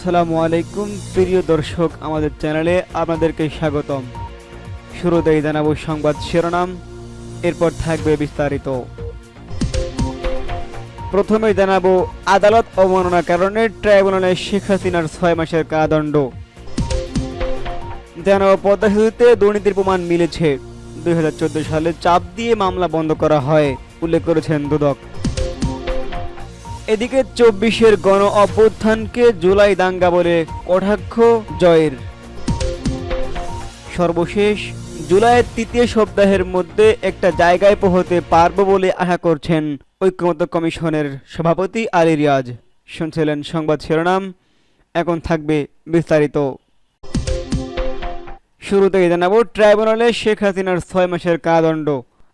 আসসালামু আলাইকুম, প্রিয় দর্শক আমাদের চ্যানেলে আপনাদেরকে স্বাগতম। শুরুতেই জানাব সংবাদ শিরোনাম, এরপর থাকবে বিস্তারিত। প্রথমে জানাব আদালত অবমাননার কারণে ট্রাইব্যুনালে শেখ হাসিনার ছয় মাসের কারাদণ্ড। জানাব পদ্মা সেতুতে দুর্নীতির প্রমাণ মিলেছে। দুই হাজার চোদ্দ সালে চাপ দিয়ে মামলা বন্ধ করা হয়, উল্লেখ করেছেন দুদক। এদিকে চব্বিশের গণ অভ্যুত্থানকে জুলাই দাঙ্গা বলে কটাক্ষ জয়ের। সর্বশেষ, জুলাইয়ের তৃতীয় সপ্তাহের মধ্যে একটা জায়গায় পৌঁছতে পারব বলে আশা করছেন ঐক্যমত্য কমিশনের সভাপতি আলী রিয়াজ। শুনছিলেন সংবাদ শিরোনাম, এখন থাকবে বিস্তারিত। শুরুতেই জানাব, ট্রাইব্যুনালে শেখ হাসিনার ছয় মাসের কারাদণ্ড।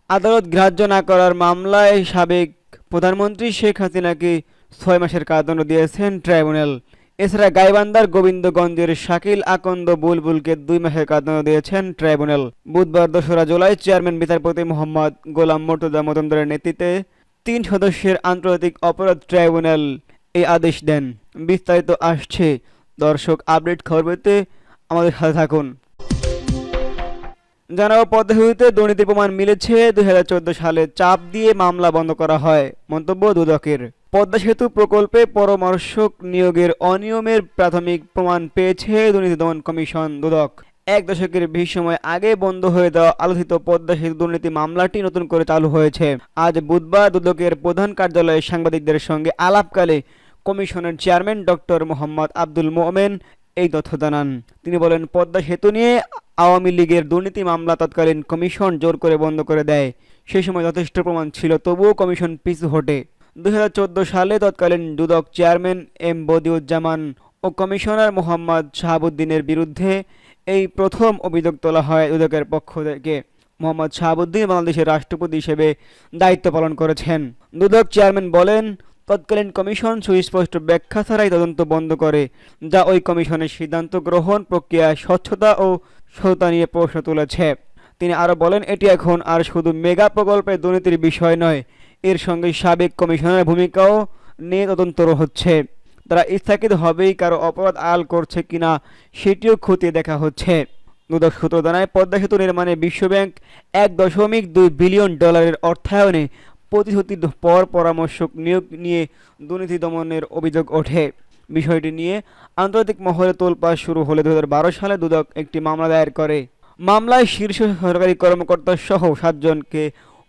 আদালত গ্রাহ্য না করার মামলায় সাবেক প্রধানমন্ত্রী শেখ হাসিনাকে ছয় মাসের কারাদণ্ড দিয়েছেন ট্রাইব্যুনাল। এছাড়া গাইবান্দার গোবিন্দগঞ্জের শাকিল আকন্দ বুলবুলকে দুই মাসের কারাদণ্ড দিয়েছেন ট্রাইব্যুনাল। বুধবার দোসরা জুলাই চেয়ারম্যান বিচারপতি মোহাম্মদ গোলাম মর্তুজা মজুমদারের নেতৃত্বে তিন সদস্যের আন্তর্জাতিক অপরাধ ট্রাইব্যুনাল এই আদেশ দেন। বিস্তারিত আসছে দর্শক আপডেট খবর পেতে আমাদের সাথে থাকুন। জানাব পদ্ধতিতে দুর্নীতির প্রমাণ মিলেছে। দুই হাজার চোদ্দ সালে চাপ দিয়ে মামলা বন্ধ করা হয়। মন্তব্য দুদকের। পদ্মা সেতু প্রকল্পে পরামর্শক নিয়োগের অনিয়মের প্রাথমিক প্রমাণ পেয়েছে দুর্নীতি দমন কমিশন দুদক। এক দশকের বেশি সময় আগে বন্ধ হয়ে দেওয়া আলোচিত পদ্মা সেতু দুর্নীতি মামলাটি নতুন করে চালু হয়েছে। আজ বুধবার দুদকের প্রধান কার্যালয়ে সাংবাদিকদের সঙ্গে আলাপকালে কমিশনের চেয়ারম্যান ডক্টর মোহাম্মদ আব্দুল মোমেন এই তথ্য জানান। তিনি বলেন, পদ্মা সেতু নিয়ে আওয়ামী লীগের দুর্নীতি মামলা তৎকালীন কমিশন জোর করে বন্ধ করে দেয়। সেই সময় যথেষ্ট প্রমাণ ছিল, তবুও কমিশন পিছু হটে। দুই সালে তৎকালীন দুদক চেয়ারম্যান এম বদিউজ্জামান ও কমিশনার মোহাম্মদ শাহাবুদ্দিনের বিরুদ্ধে এই প্রথম অভিযোগ তোলা হয় দুদকের পক্ষ থেকে। মোহাম্মদ শাহাবুদ্দিন বাংলাদেশের রাষ্ট্রপতি হিসেবে দায়িত্ব পালন করেছেন। দুদক চেয়ারম্যান বলেন তৎকালীন কমিশন সুস্পষ্ট ব্যাখ্যা ছাড়াই তদন্ত বন্ধ করে, যা ওই কমিশনের সিদ্ধান্ত গ্রহণ প্রক্রিয়ায় স্বচ্ছতা ও সততা নিয়ে প্রশ্ন তুলেছে। তিনি আরও বলেন, এটি এখন আর শুধু মেগা প্রকল্পের দুর্নীতির বিষয় নয়, এর সঙ্গে সাবেক কমিশনের ভূমিকাও নিয়ে তদন্ত হচ্ছে। তারা স্থাকিত স্থগিতভাবেই কারও অপরাধ আল করছে কিনা, সেটিও খতিয়ে দেখা হচ্ছে। দুদক সূত্র জানায়, পদ্মা সেতু নির্মাণে বিশ্বব্যাংক এক দশমিক দুই বিলিয়ন ডলারের অর্থায়নে প্রতিশ্রুতির পর পরামর্শক নিয়োগ নিয়ে দুর্নীতি দমনের অভিযোগ ওঠে। বিষয়টি নিয়ে আন্তর্জাতিক মহলে তোলপাড় শুরু হলে দু হাজার বারো সালে দুদক একটি মামলা দায়ের করে। মামলায় শীর্ষ সরকারি কর্মকর্তা সহ সাতজনকে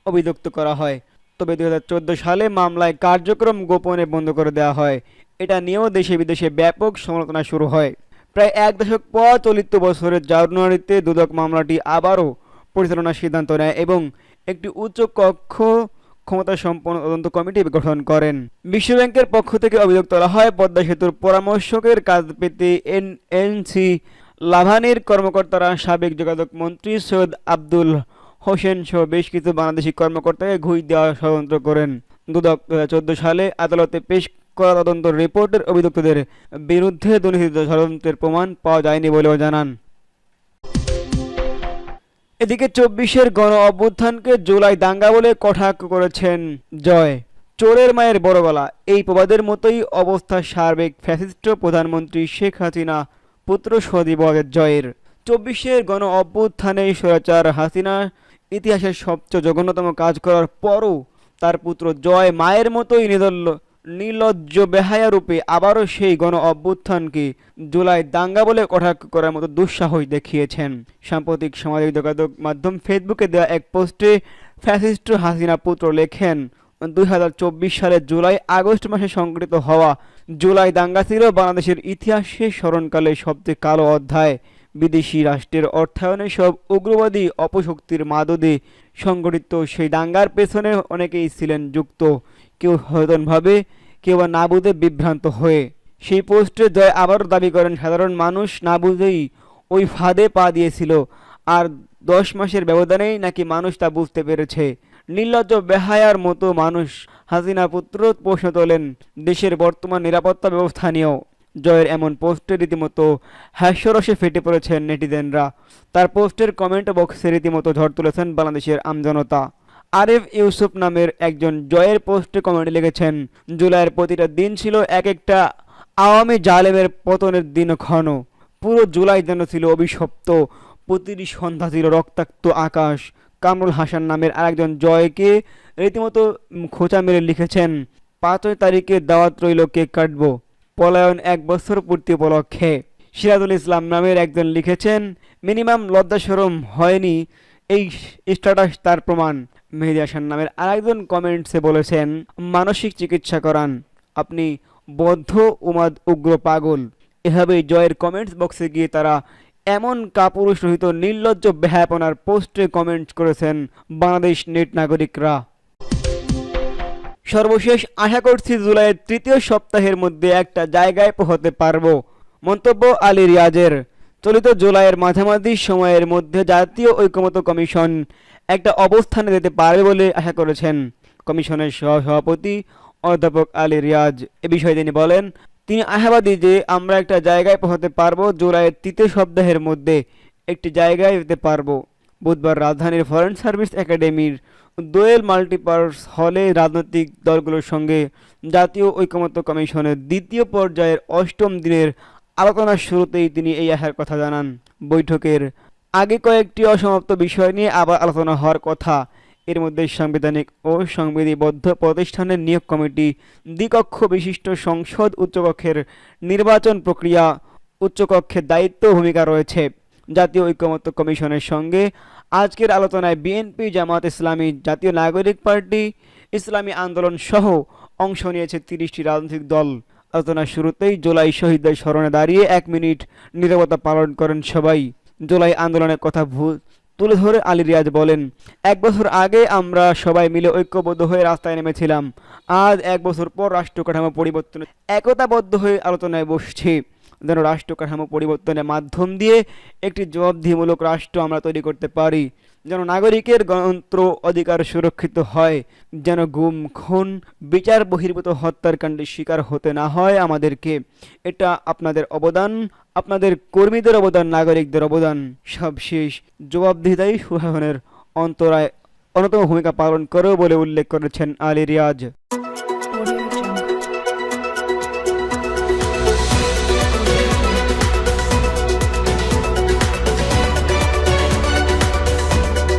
অভিযুক্ত করা হয়। তবে দু হাজার চোদ্দ সালে মামলায় কার্যক্রম গোপনে বন্ধ করে দেওয়া হয়। এটা নিয়েও দেশে বিদেশে ব্যাপক সমালোচনা শুরু হয়। প্রায় এক দশক পর চলিত বছরের জানুয়ারিতে দুদক মামলাটি আবারও পরিচালনার সিদ্ধান্ত নেয় এবং একটি উচ্চ কক্ষ ক্ষমতা সম্পন্ন তদন্ত কমিটি গঠন করেন। বিশ্বব্যাংকের পক্ষ থেকে অভিযোগ তোলা হয়, পদ্মা সেতুর পরামর্শকের কাজ পেতে এন এনসি লাভানির কর্মকর্তারা সাবেক যোগাযোগ মন্ত্রী সৈয়দ আব্দুল হোসেন সহ বেশ কিছু বাংলাদেশি কর্মকর্তাকে ঘুষ দেওয়া ষড়যন্ত্র করেন। দুদক চোদ্দ সালে আদালতে পেশ করা তদন্ত রিপোর্টের অভিযুক্তদের বিরুদ্ধে দুর্নীতি ষড়যন্ত্রের প্রমাণ পাওয়া যায়নি বলেও জানান। এদিকে চব্বিশের গণ অভ্যুত্থানকে জুলাই দাঙ্গা বলে কটাক্ষ করেছেন জয়। চোরের মায়ের বড় গলা। এই প্রবাদের মতোই অবস্থা সার্বিক ফ্যাসিস্ট প্রধানমন্ত্রী শেখ হাসিনা পুত্র সদিবগের জয়ের। চব্বিশের গণ অভ্যুত্থানে স্বৈরাচার হাসিনা ইতিহাসের সবচেয়ে জঘন্যতম কাজ করার পরও তার পুত্র জয় মায়ের মতোই নিদল্য নির্লজ্জ বেহায়া রূপে আবারও সেই গণ অভ্যুত্থানকে জুলাই দাঙ্গা বলে কটাক্ষ করার মতো দুঃসাহস দেখিয়েছেন। সাম্প্রতিক সামাজিক যোগাযোগ মাধ্যম ফেসবুকে দেওয়া এক পোস্টে ফ্যাসিস্ট হাসিনা পুত্র লেখেন, দুই হাজার চব্বিশ সালের জুলাই আগস্ট মাসে সংঘটিত হওয়া জুলাই দাঙ্গা ছিল বাংলাদেশের ইতিহাসে স্মরণকালে সবচেয়ে কালো অধ্যায়। বিদেশি রাষ্ট্রের অর্থায়নে সব উগ্রবাদী অপশক্তির মাদদে সংগঠিত সেই দাঙ্গার পেছনে অনেকেই ছিলেন যুক্ত। কেউ হয়তনভাবে কেউ বা না বুঝে বিভ্রান্ত হয়ে। সেই পোস্টে জয় আবারও দাবি করেন সাধারণ মানুষ না বুঝেই ওই ফাঁদে পা দিয়েছিল। আর দশ মাসের ব্যবধানেই নাকি মানুষ তা বুঝতে পেরেছে। নির্লজ্জ বেহায়ার মতো মানুষ হাসিনা পুত্র প্রশ্ন তোলেন দেশের বর্তমান নিরাপত্তা ব্যবস্থা নিয়েও। জয়ের এমন পোস্টে রীতিমতো হাস্যরসে ফেটে পড়েছেন নেটিজেনরা। তার পোস্টের কমেন্ট বক্সে রীতিমতো ঝড় তুলেছেন বাংলাদেশের আমজনতা। আরেফ ইউসুফ নামের একজন জয়ের পোস্টে কমেন্ট লিখেছেন, জুলাইয়ের প্রতিটা দিন ছিল এক একটা আওয়ামী জালেমের পতনের দিন ক্ষণ। পুরো জুলাই যেন ছিল অভিশপ্ত। প্রতিটি সন্ধ্যা ছিল রক্তাক্ত আকাশ। কামরুল হাসান নামের আরেকজন জয়কে রীতিমতো খোঁচা মেরে লিখেছেন, পাঁচই তারিখে দাওয়াত রইল কেক কাটবো? পলায়ন এক বছর পূর্তি উপলক্ষে। সিরাজুল ইসলাম নামের একজন লিখেছেন, মিনিমাম লজ্জা সরম হয়নি, এই স্ট্যাটাস তার প্রমাণ। মেহেদি হাসান নামের আরেকজন কমেন্টসে বলেছেন, মানসিক চিকিৎসা করান। আপনি বদ্ধ, উমাদ, উগ্র, পাগল। এভাবে জয়ের কমেন্টস বক্সে গিয়ে তারা এমন কাপুরুষ রহিত নির্লজ্জ বেহাপনার পোস্টে কমেন্ট করেছেন বাংলাদেশ নেট নাগরিকরা। সর্বশেষ আশা করছি জুলাইয়ের তৃতীয় সপ্তাহের মধ্যে একটা জায়গায় পৌঁছতে পারব। মন্তব্য আলী রিয়াজের। চলিত জুলাইয়ের মাঝামাঝি সময়ের মধ্যে জাতীয় ঐক্যমত্য কমিশন একটা অবস্থানে যেতে পারবে বলে আশা করেছেন কমিশনের সহ-সভাপতি অধ্যাপক আলী রিয়াজ। এ বিষয়ে তিনি বলেন, তিনি আশাবাদী যে আমরা একটা জায়গায় পৌঁছাতে পারব জুলাইয়ের তৃতীয় সপ্তাহের মধ্যে একটি জায়গায় যেতে পারব। বুধবার রাজধানীর ফরেন সার্ভিস একাডেমির দোয়েল মাল্টিপার্স হলে রাজনৈতিক দলগুলোর সঙ্গে জাতীয় ঐকমত্য কমিশনের দ্বিতীয় পর্যায়ের অষ্টম দিনের আলোচনার শুরুতেই তিনি এই আশার কথা জানান। বৈঠকের আগে কয়েকটি অসমাপ্ত বিষয় নিয়ে আবার আলোচনা হওয়ার কথা। এর মধ্যে সাংবিধানিক ও সংবিধিবদ্ধ প্রতিষ্ঠানের নিয়োগ কমিটি, দ্বিকক্ষ বিশিষ্ট সংসদ উচ্চকক্ষের নির্বাচন প্রক্রিয়া, উচ্চকক্ষের দায়িত্ব ভূমিকা রয়েছে। জাতীয় ঐক্যমত্য কমিশনের সঙ্গে আজকের আলোচনায় বিএনপি, জামাত ইসলামী, জাতীয় নাগরিক পার্টি, ইসলামী আন্দোলন সহ অংশ নিয়েছে তিরিশটি রাজনৈতিক দল। আলোচনার শুরুতেই জুলাই শহীদদের স্মরণে দাঁড়িয়ে এক মিনিট নীরবতা পালন করেন সবাই। জুলাই আন্দোলনের কথা তুলে ধরে আলী রিয়াজ বলেন, এক বছর আগে আমরা সবাই মিলে ঐক্যবদ্ধ হয়ে রাস্তায় নেমেছিলাম। আজ এক বছর পর রাষ্ট্র কাঠামো পরিবর্তনে একতাবদ্ধ হয়ে আলোচনায় বসছি। যেন রাষ্ট্র কাঠামো পরিবর্তনের মাধ্যম দিয়ে একটি জবাবদিহিমূলক রাষ্ট্র আমরা তৈরি করতে পারি। যেন নাগরিকের গণতন্ত্র অধিকার সুরক্ষিত হয়, যেন গুম, খুন, বিচার বহির্ভূত হত্যার কাণ্ডের শিকার হতে না হয় আমাদেরকে। এটা আপনাদের অবদান, আপনাদের কর্মীদের অবদান, নাগরিকদের অবদান। সবশেষ জবাবদিহিতাই সুশাসনের অন্তরায় অন্যতম ভূমিকা পালন করে বলে উল্লেখ করেছেন আলী রিয়াজ।